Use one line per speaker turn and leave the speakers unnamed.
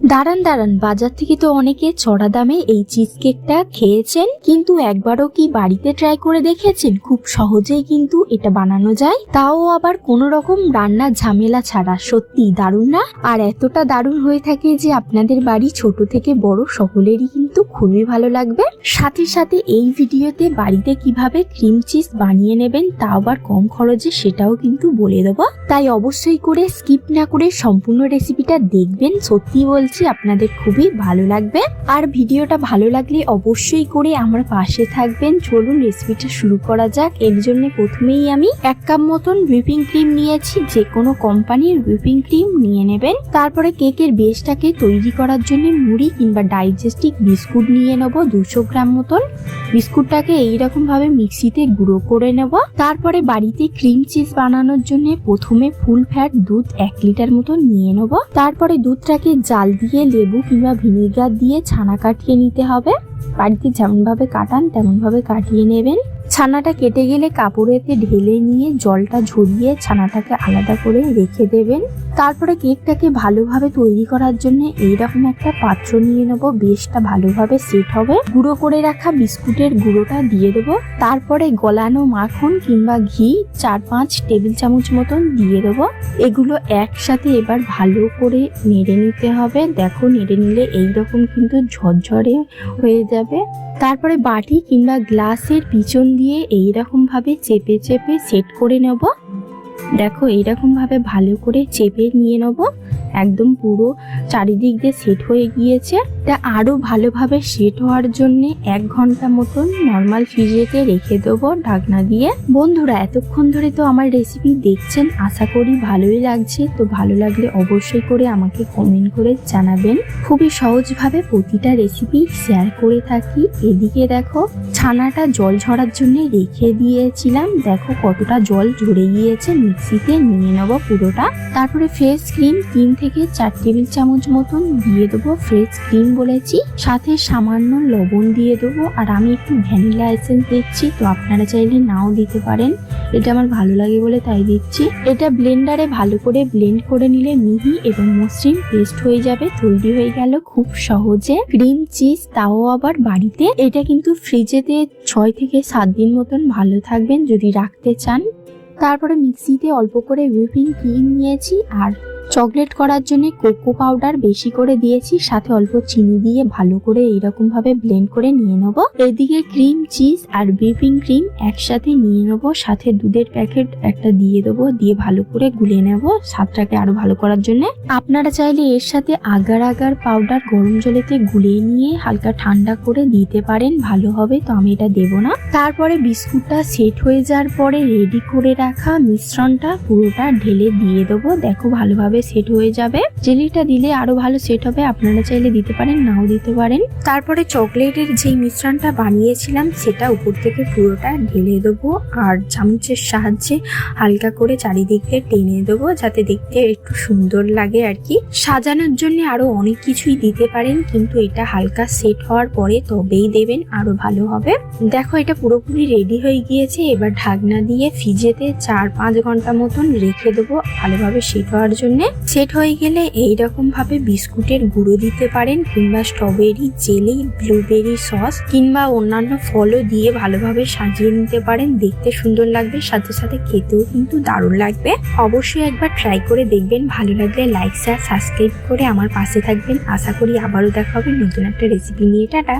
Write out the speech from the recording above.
দাঁড়ান দাঁড়ান, বাজার থেকে তো অনেকে চড়া দামে এই চিজ কেকটা খেয়েছেন, কিন্তু একবারও কি বাড়িতে ট্রাই করে দেখেছেন? খুব সহজেই কিন্তু এটা বানানো যায়। তাও আবার কোনো রকম রান্নার ঝামেলা ছাড়া। সত্যি দারুণ না? আর এতটা দারুণ হয়ে থাকে যে আপনাদের বাড়ি ছোট থেকে বড় সকলেরই কিন্তু খুবই ভালো লাগবে। সাথে সাথে এই ভিডিওতে বাড়িতে কীভাবে ক্রিম চিজ বানিয়ে নেবেন তা আবার কম খরচে সেটাও কিন্তু বলে দেবো। তাই অবশ্যই করে স্কিপ না করে সম্পূর্ণ রেসিপিটা দেখবেন। সত্যি বলছি, আপনাদের খুবই ভালো লাগবে। আর ভিডিওটা ভালো লাগলে অবশ্যই করে আমার পাশে থাকবেন। চলুন রেসিপিটা শুরু করা যাক। এর জন্য প্রথমেই আমি এক কাপ মতন হুইপিং ক্রিম নিয়েছি। যে কোনো কোম্পানির হুইপিং ক্রিম নিয়ে নেবেন। তারপরে কেকের বেসটাকে তৈরি করার জন্য মুড়ি কিংবা ডাইজেস্টিক বিস্কুট নিয়ে নেব, দুশো গ্রাম মতন। বিস্কুটটাকে এইরকম ভাবে মিক্সিতে গুঁড়ো করে নেব। তারপরে বাড়িতে ক্রিম চিজ বানানোর জন্য প্রথমে ফুল ফ্যাট দুধ এক লিটার মতন নিয়ে নেব। তারপরে দুধটাকে জাল দিয়ে লেবু কিংবা ভিনিগার দিয়ে ছানা কাটিয়ে নিতে হবে। বাড়িতে যেমনভাবে কাটান, তেমনভাবে কাটিয়ে নেবেন। ছানাটা কেটে গেলে কাপড়েতে ঢেলে নিয়ে জলটা ঝরিয়ে ছানাটাকে আলাদা করে রেখে দেবেন। তারপরে কেকটাকে ভালোভাবে তৈরি করার জন্য এইরকম একটা পাত্র নিয়ে নেব। বেশটা ভালোভাবে সেট হবে। গুঁড়ো করে রাখা বিস্কুটের গুঁড়োটা দিয়ে দেবো। তারপরে গলানো মাখন কিংবা ঘি চার পাঁচ টেবিল চামচ মতন দিয়ে দেবো। এগুলো একসাথে এবার ভালো করে নেড়ে নিতে হবে। দেখো, নেড়ে নিলে এইরকম কিন্তু ঝরঝরে হয়ে যাবে। তারপরে বাটি কিংবা গ্লাসের পিছন দিয়ে এইরকম ভাবে চেপে চেপে সেট করে নেব। দেখো এইরকম ভাবে ভালো করে চেপে নিয়ে নেব। একদম পুরো চারিদিক দিয়ে সেট হয়ে গিয়েছে। তা আরও ভালোভাবে সেট হওয়ার জন্য এক ঘণ্টা মতন নর্মাল ফ্রিজেতে রেখে দেবো ঢাকনা দিয়ে। বন্ধুরা, এতক্ষণ ধরে তো আমার রেসিপি দেখছেন, আশা করি ভালোই লাগছে। তো ভালো লাগলে অবশ্যই করে আমাকে কমেন্ট করে জানাবেন। খুবই সহজভাবে প্রতিটা রেসিপি শেয়ার করে থাকি। এদিকে দেখো, ছানাটা জল ঝরার জন্য রেখে দিয়েছিলাম। দেখো কতটা জল ঝরে গিয়েছে মিক্সিতে নিয়ে নেব পুরোটা। তারপরে ফ্রেশ ক্রিম তিন থেকে চার টেবিল চামচ মতন দিয়ে দেবো ফ্রেশ ক্রিম বলেছি। সাথে সামান্য লবণ দিয়ে দেবো। আর আমি একটু ভ্যানিলা এসেন্স দিচ্ছি, তো আপনারা চাইলে নাও দিতে পারেন। এটা আমার ভালো লাগে বলে তাই দিচ্ছি। এটা ব্লেন্ডারে ভালো করে ব্লেন্ড করে নিলে মিহি এবং মসৃণ পেস্ট হয়ে যাবে, তৈরি হয়ে গেল খুব সহজে। ক্রিম চিজ তাও আবার বাড়িতে। এটা কিন্তু ফ্রিজেতে ছয় থেকে সাত দিন মতন ভালো থাকবেন যদি রাখতে চান। তারপরে মিক্সিতে অল্প করে হুইপিং ক্রিম নিয়েছি আর চকলেট করার জন্য কোকো পাউডার বেশি করে দিয়েছি, সাথে অল্প চিনি দিয়ে ভালো করে এইরকম ভাবে ব্লেন্ড করে নিয়ে নেব। এদিকে ক্রিম, চিজ আর হুইপিং ক্রিম একসাথে নিয়ে নেব, সাথে দুধের প্যাকেট একটা দিয়ে দেবো, দিয়ে ভালো করে গুলে নেব স্বাদটাকে আরও ভালো করার জন্য। আপনারা চাইলে এর সাথে আগার আগার পাউডার গরম জলেতে গুলে নিয়ে হালকা ঠান্ডা করে দিতে পারেন, ভালো হবে, তো আমি এটা দেবো না। তারপরে বিস্কুটটা সেট হয়ে যাওয়ার পরে রেডি করে রাখা মিশ্রণটা পুরোটা ঢেলে দিয়ে দেবো। দেখো ভালোভাবে সেট হয়ে যাবে। জেলিটা দিলে আরও ভালো সেট হবে, আপনারা চাইলে দিতে পারেন, নাও দিতে পারেন। তারপরে চকলেটের যেই মিশ্রণটা বানিয়েছিলাম, সেটা উপর থেকে পুরোটা ঢেলে দেবো, আর চামচের সাহায্যে হালকা করে চারিদিকে টেনে দেবো, যাতে দেখতে একটু সুন্দর লাগে আর কি। সাজানোর জন্য আরও অনেক কিছুই দিতে পারেন, কিন্তু এটা হালকা সেট হওয়ার পরে তবেই দেবেন, আরও ভালো হবে। দেখো, এটা পুরোপুরি রেডি হয়ে গিয়েছে, এবার ঢাকনা দিয়ে ফ্রিজেতে চার পাঁচ ঘণ্টা মতন রেখে দেবো, ভালোভাবে সেট হওয়ার জন্য। সেট হয়ে গেলে এইরকম ভাবে বিস্কুটের গুঁড়ো দিতে পারেন কিংবা স্ট্রবেরি জেলি ব্লুবেরি সস কিংবা অন্যান্য ফলও দিয়ে ভালোভাবে সাজিয়ে নিতে পারেন। দেখতে সুন্দর লাগবে, সাথে সাথে খেতেও কিন্তু দারুণ লাগবে। অবশ্যই একবার ট্রাই করে দেখবেন, ভালো লাগলে লাইক শেয়ার সাবস্ক্রাইব করে আমার পাশে থাকবেন। আশা করি আবারও দেখা হবে নতুন একটা রেসিপি নিয়ে। টাটা!